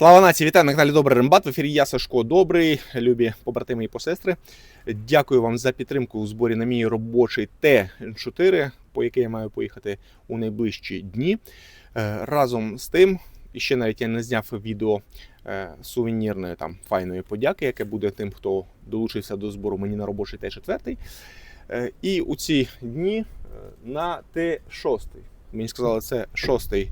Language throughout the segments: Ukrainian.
Слава нації, вітаю на каналі Добрий Рембат. В ефірі я Сашко Добрий, любі побратими і посестри. Дякую вам за підтримку у зборі на мій робочий Т4, по який я маю поїхати у найближчі дні. Е, Разом з тим, ще навіть я не зняв відео е, сувенірної там файної подяки, яке буде тим, хто долучився до збору мені на робочий Т4. Е, І у ці дні на Т6. Мені сказали, це шостий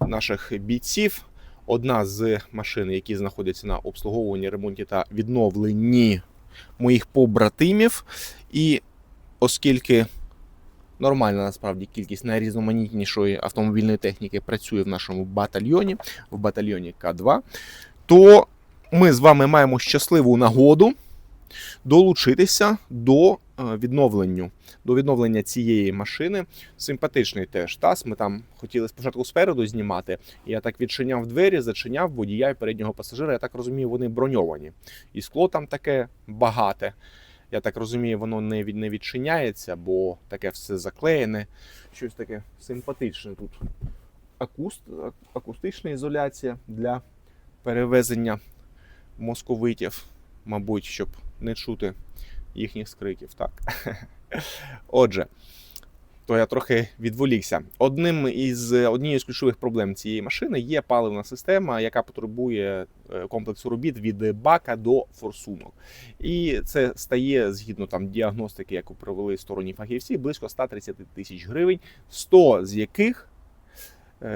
наших бійців. Одна з машин, які знаходяться на обслуговуванні, ремонті та відновленні моїх побратимів. І оскільки нормальна насправді кількість найрізноманітнішої автомобільної техніки працює в нашому батальйоні, в батальйоні К2, то ми з вами маємо щасливу нагоду долучитися до е, відновленню, до відновлення цієї машини. Симпатичний теж таз. Ми там хотіли спочатку спереду знімати. Я так відчиняв двері, зачиняв водія і переднього пасажира. Я так розумію, вони броньовані. І скло там таке багате. Я так розумію, воно не, від, не відчиняється, бо таке все заклеєне. Щось таке симпатичне тут. Акуст, акустична ізоляція для перевезення московитів, мабуть, щоб не чути їхніх скриків. Так. Отже, то я трохи відволікся. Одним із однією з ключових проблем цієї машини є паливна система, яка потребує е, комплексу робіт від бака до форсунок. І це стає згідно там діагностики, яку провели сторонні фахівці, близько 130 тисяч гривень, 100 з яких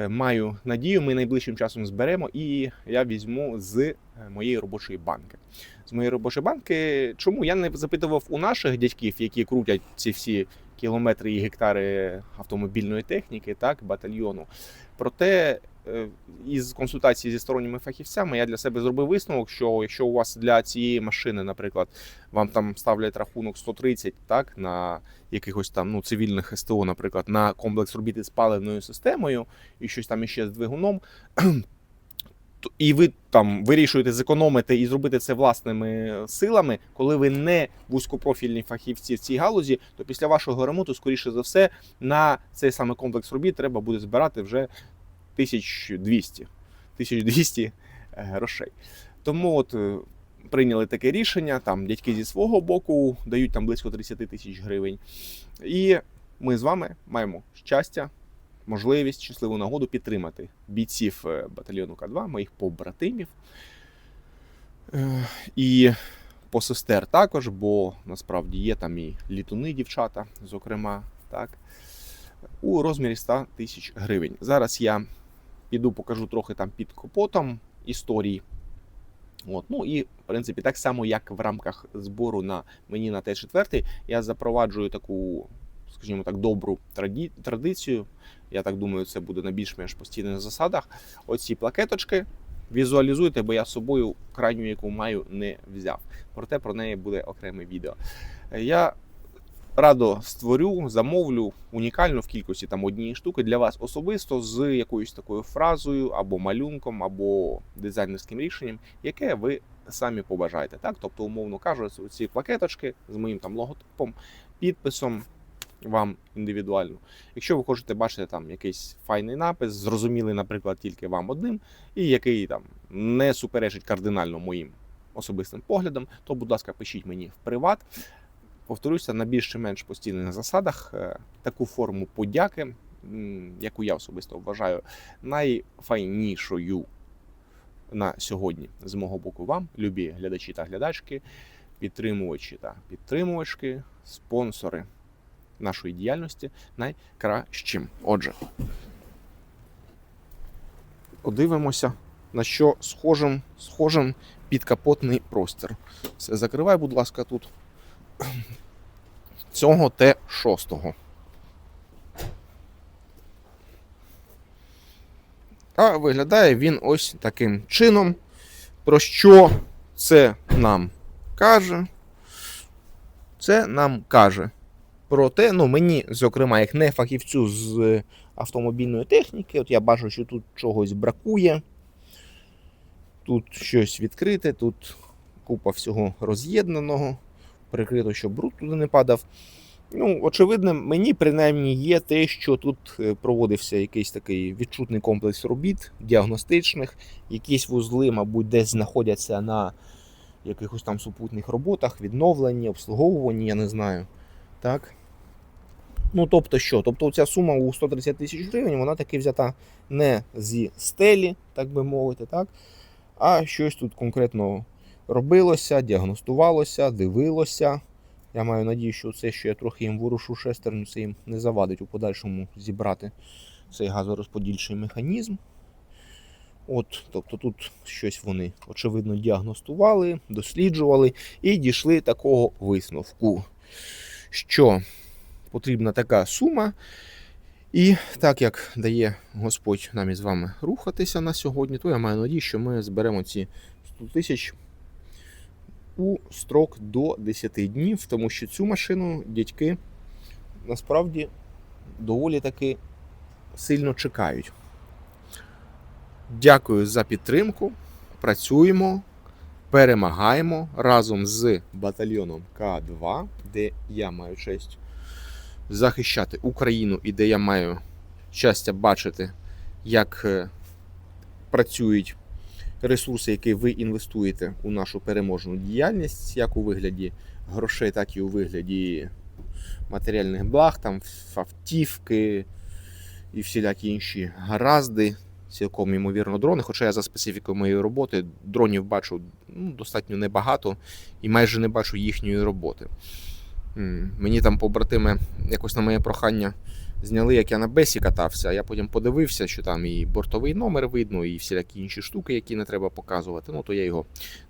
маю надію, ми найближчим часом зберемо, і я візьму з е, моєї робочої банки. З моєї робочої банки. Чому я не запитував у наших дядьків, які крутять ці всі кілометри і гектари автомобільної техніки, так, батальйону. Проте е, із консультації зі сторонніми фахівцями я для себе зробив висновок, що якщо у вас для цієї машини, наприклад, вам там ставлять рахунок 130, так, на якихось там ну, цивільних СТО, наприклад, на комплекс робіти з паливною системою і щось там іще з двигуном. І ви там вирішуєте зекономити і зробити це власними силами, коли ви не вузькопрофільні фахівці в цій галузі, то після вашого ремонту, скоріше за все, на цей саме комплекс робіт треба буде збирати вже 1200 1200 е, грошей. Тому от е, прийняли таке рішення. Там дядьки зі свого боку дають там близько 30 тисяч гривень. І ми з вами маємо щастя, можливість, щасливу нагоду підтримати бійців е, батальйону К2, моїх побратимів. Е, І посестер також, бо насправді є там і літуни дівчата, зокрема, так, у розмірі 100 тисяч гривень. Зараз я піду покажу трохи там під капотом історії. От, ну і в принципі, так само, як в рамках збору на мені на Т4, я запроваджую таку, скажімо так, добру традицію. Я так думаю, це буде на більш-менш постійних засадах. Оці плакеточки візуалізуйте, бо я з собою крайню, яку маю, не взяв. Проте про неї буде окреме відео. Е, Я радо створю, замовлю унікальну в кількості там однієї штуки для вас особисто з якоюсь такою фразою або малюнком, або дизайнерським рішенням, яке ви самі побажаєте. Так, тобто, умовно кажучи, ці плакеточки з моїм там логотипом, підписом. Вам індивідуально. Якщо ви хочете бачити там якийсь файний напис, зрозумілий, наприклад, тільки вам одним, і який там не суперечить кардинально моїм особистим поглядам, то, будь ласка, пишіть мені в приват. Повторюся, на більш чи менш постійних засадах е, таку форму подяки, яку я особисто вважаю найфайнішою на сьогодні з мого боку вам, любі глядачі та глядачки, підтримувачі та підтримувачки, спонсори нашої діяльності найкращим. Отже, подивимося, на що схожим, схожим підкапотний простір. Все, закривай, будь ласка, тут цього Т6. А виглядає він ось таким чином. Про що це нам каже? Це нам каже про те, ну мені, зокрема, як не фахівцю з автомобільної техніки, от я бачу, що тут чогось бракує. Тут щось відкрите, тут купа всього роз'єднаного, прикрито, щоб бруд туди не падав. Ну, очевидно, мені принаймні є те, що тут е, проводився якийсь такий відчутний комплекс робіт діагностичних, якісь вузли, мабуть, десь знаходяться на якихось там супутних роботах, відновленні, обслуговуванні, я не знаю. Так. Ну, тобто що? Тобто ця сума у 130 тисяч гривень, вона таки взята не зі стелі, так би мовити, так? а щось тут конкретно робилося, діагностувалося, дивилося. Я маю надію, що це, що я трохи їм ворушу шестерню, це їм не завадить у подальшому зібрати цей газорозподільчий механізм. От, тобто тут щось вони очевидно діагностували, досліджували і дійшли такого висновку, що потрібна така сума. І так як дає Господь нам із вами рухатися на сьогодні, то я маю надію, що ми зберемо ці 100 тисяч у строк до 10 днів, тому що цю машину дядьки насправді доволі таки сильно чекають. Дякую за підтримку. Працюємо, перемагаємо разом з батальйоном К2, де я маю честь захищати Україну і де я маю щастя бачити, як е, працюють ресурси, які ви інвестуєте у нашу переможну діяльність, як у вигляді грошей, так і у вигляді матеріальних благ, там автівки і всілякі інші гаразди. Цілком ймовірно, дрони. Хоча я за специфікою моєї роботи дронів бачу ну, достатньо небагато і майже не бачу їхньої роботи. Мені там побратими якось на моє прохання зняли, як я на бесі катався, а я потім подивився, що там і бортовий номер видно, і всілякі інші штуки, які не треба показувати. Ну, то я його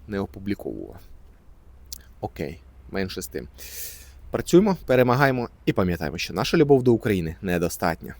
не опубліковував. Окей, менше з тим. Працюємо, перемагаємо і пам'ятаємо, що наша любов до України недостатня.